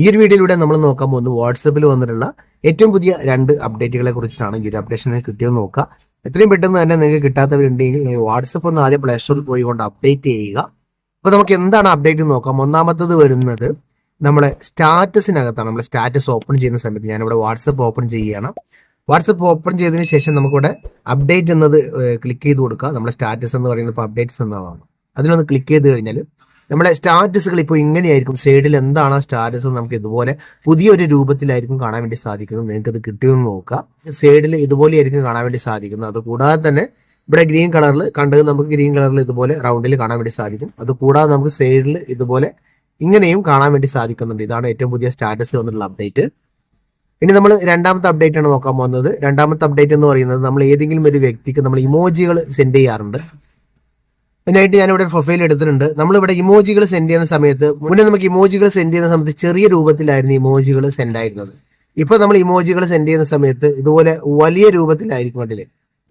ഈ ഒരു വീഡിയോയിലൂടെ നമ്മൾ നോക്കാൻ പോകുന്നത് വാട്സപ്പിൽ വന്നിട്ടുള്ള ഏറ്റവും പുതിയ രണ്ട് അപ്ഡേറ്റുകളെ കുറിച്ചാണ് ഈ ഒരു അപ്ഡേഷൻ കിട്ടിയെന്ന് നോക്കുക. എത്രയും പെട്ടെന്ന് തന്നെ നിങ്ങൾക്ക് കിട്ടാത്തവരുണ്ടെങ്കിൽ വാട്സപ്പ് ഒന്ന് ആദ്യം പ്ലേ സ്റ്റോറിൽ പോയി കൊണ്ട് അപ്ഡേറ്റ് ചെയ്യുക. അപ്പോൾ നമുക്ക് എന്താണ് അപ്ഡേറ്റ് നോക്കാം. ഒന്നാമത്തത് വരുന്നത് നമ്മളെ സ്റ്റാറ്റസിനകത്താണ്. നമ്മൾ സ്റ്റാറ്റസ് ഓപ്പൺ ചെയ്യുന്ന സമയത്ത് ഞാനിവിടെ വാട്സപ്പ് ഓപ്പൺ ചെയ്യുകയാണ്. വാട്സപ്പ് ഓപ്പൺ ചെയ്തതിന് ശേഷം നമുക്കിവിടെ അപ്ഡേറ്റ് എന്നത് ക്ലിക്ക് ചെയ്ത് കൊടുക്കുക. നമ്മുടെ സ്റ്റാറ്റസ് എന്ന് പറയുന്നത് ഇപ്പോൾ അപ്ഡേറ്റ്സ് എന്നതാണ്. അതിനൊന്ന് ക്ലിക്ക് ചെയ്ത് കഴിഞ്ഞാൽ നമ്മുടെ സ്റ്റാറ്റസുകൾ ഇപ്പോൾ ഇങ്ങനെയായിരിക്കും. സൈഡിൽ എന്താണ് ആ സ്റ്റാറ്റസ് നമുക്ക് ഇതുപോലെ പുതിയൊരു രൂപത്തിലായിരിക്കും കാണാൻ വേണ്ടി സാധിക്കുന്നത്. നിങ്ങൾക്ക് ഇത് കിട്ടിയെന്ന് നോക്കുക സൈഡിൽ ഇതുപോലെയായിരിക്കും കാണാൻ വേണ്ടി സാധിക്കുന്നത്. അത് കൂടാതെ തന്നെ ഇവിടെ ഗ്രീൻ കളറിൽ കണ്ടത് നമുക്ക് ഗ്രീൻ കളറിൽ ഇതുപോലെ റൗണ്ടിൽ കാണാൻ വേണ്ടി സാധിക്കും. അത് കൂടാതെ നമുക്ക് സൈഡിൽ ഇതുപോലെ ഇങ്ങനെയും കാണാൻ വേണ്ടി സാധിക്കുന്നുണ്ട്. ഇതാണ് ഏറ്റവും പുതിയ സ്റ്റാറ്റസ് വന്നിട്ടുള്ള അപ്ഡേറ്റ്. ഇനി നമ്മൾ രണ്ടാമത്തെ അപ്ഡേറ്റ് ആണ് നോക്കാൻ പോകുന്നത്. രണ്ടാമത്തെ അപ്ഡേറ്റ് എന്ന് പറയുന്നത് നമ്മൾ ഏതെങ്കിലും ഒരു വ്യക്തിക്ക് നമ്മൾ ഇമോജികൾ സെൻഡ് ചെയ്യാറുണ്ട്. അതിനായിട്ട് ഞാനിവിടെ പ്രൊഫൈൽ എടുത്തിട്ടുണ്ട്. നമ്മളിവിടെ ഇമോജികൾ സെൻഡ് ചെയ്യുന്ന സമയത്ത് മുന്നേ നമുക്ക് ഇമോജികൾ സെൻഡ് ചെയ്യുന്ന സമയത്ത് ചെറിയ രൂപത്തിലായിരുന്നു ഇമോജികൾ സെൻഡ് ആയിരുന്നത്. ഇപ്പൊ നമ്മൾ ഇമോജികൾ സെൻഡ് ചെയ്യുന്ന സമയത്ത് ഇതുപോലെ വലിയ രൂപത്തിലായിരിക്കും അതിൽ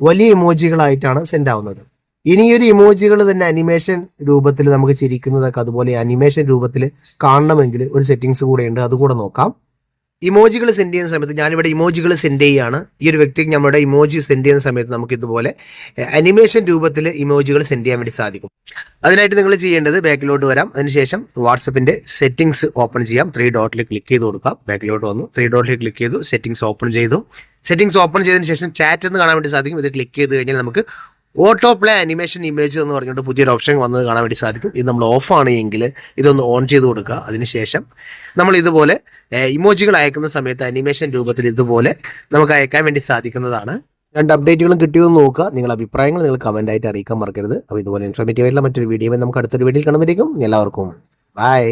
വലിയ ഇമോജികളായിട്ടാണ് സെൻഡ് ആവുന്നത്. ഇനി ഈ ഒരു ഇമോജികൾ തന്നെ അനിമേഷൻ രൂപത്തിൽ നമുക്ക് ചിരിക്കുന്നതൊക്കെ അതുപോലെ അനിമേഷൻ രൂപത്തിൽ കാണണമെങ്കിൽ ഒരു സെറ്റിങ്സ് കൂടെ ഉണ്ട്. അതുകൂടെ നോക്കാം. ഇമോജികൾ സെൻഡ് ചെയ്യുന്ന സമയത്ത് ഞാനിവിടെ ഇമോജികൾ സെൻഡ് ചെയ്യുകയാണ് ഈ ഒരു വ്യക്തിക്ക് നമ്മുടെ ഇമോജി സെൻഡ് ചെയ്യുന്ന സമയത്ത് നമുക്ക് ഇതുപോലെ അനിമേഷൻ രൂപത്തിൽ ഇമോജികൾ സെൻഡ് ചെയ്യാൻ വേണ്ടി സാധിക്കും. അതിനായിട്ട് നിങ്ങൾ ചെയ്യേണ്ടത് ബാക്കിലോട്ട് വരാം. അതിനുശേഷം വാട്സപ്പിന്റെ സെറ്റിംഗ്സ് ഓപ്പൺ ചെയ്യാം. ത്രീ ഡോട്ടിൽ ക്ലിക്ക് ചെയ്ത് കൊടുക്കാം. ബാക്കിലോട്ട് വന്നു. ത്രീ ഡോട്ടിൽ ക്ലിക്ക് ചെയ്തു. സെറ്റിംഗ്സ് ഓപ്പൺ ചെയ്തു. സെറ്റിംഗ്സ് ഓപ്പൺ ചെയ്തതിന് ശേഷം ചാറ്റ് എന്ന് കാണാൻ വേണ്ടി സാധിക്കും. ഇത് ക്ലിക്ക് ചെയ്ത് കഴിഞ്ഞാൽ നമുക്ക് ഓട്ടോ പ്ലേ അനിമേഷൻ ഇമേജ് എന്ന് പറഞ്ഞുകൊണ്ട് പുതിയൊരു ഓപ്ഷൻ വന്നത് കാണാൻ വേണ്ടി സാധിക്കും. ഇത് നമ്മൾ ഓഫ് ആണെങ്കിൽ ഇതൊന്ന് ഓൺ ചെയ്ത് കൊടുക്കുക. അതിനുശേഷം നമ്മൾ ഇതുപോലെ ഇമോജികൾ അയക്കുന്ന സമയത്ത് അനിമേഷൻ രൂപത്തിൽ ഇതുപോലെ നമുക്ക് അയക്കാൻ വേണ്ടി സാധിക്കുന്നതാണ്. രണ്ട് അപ്ഡേറ്റുകളും കിട്ടിയോ എന്ന് നോക്കുക. നിങ്ങളുടെ അഭിപ്രായങ്ങൾ നിങ്ങൾ കമന്റ് ആയിട്ട് അറിയിക്കാൻ മറക്കരുത്. അപ്പോൾ ഇതുപോലെ ഇൻഫോർമേറ്റീവ് ആയിട്ടുള്ള മറ്റൊരു വീഡിയോ നമുക്ക് അടുത്തൊരു വീഡിയോയിൽ കാണുമ്പോഴേക്കും എല്ലാവർക്കും ബൈ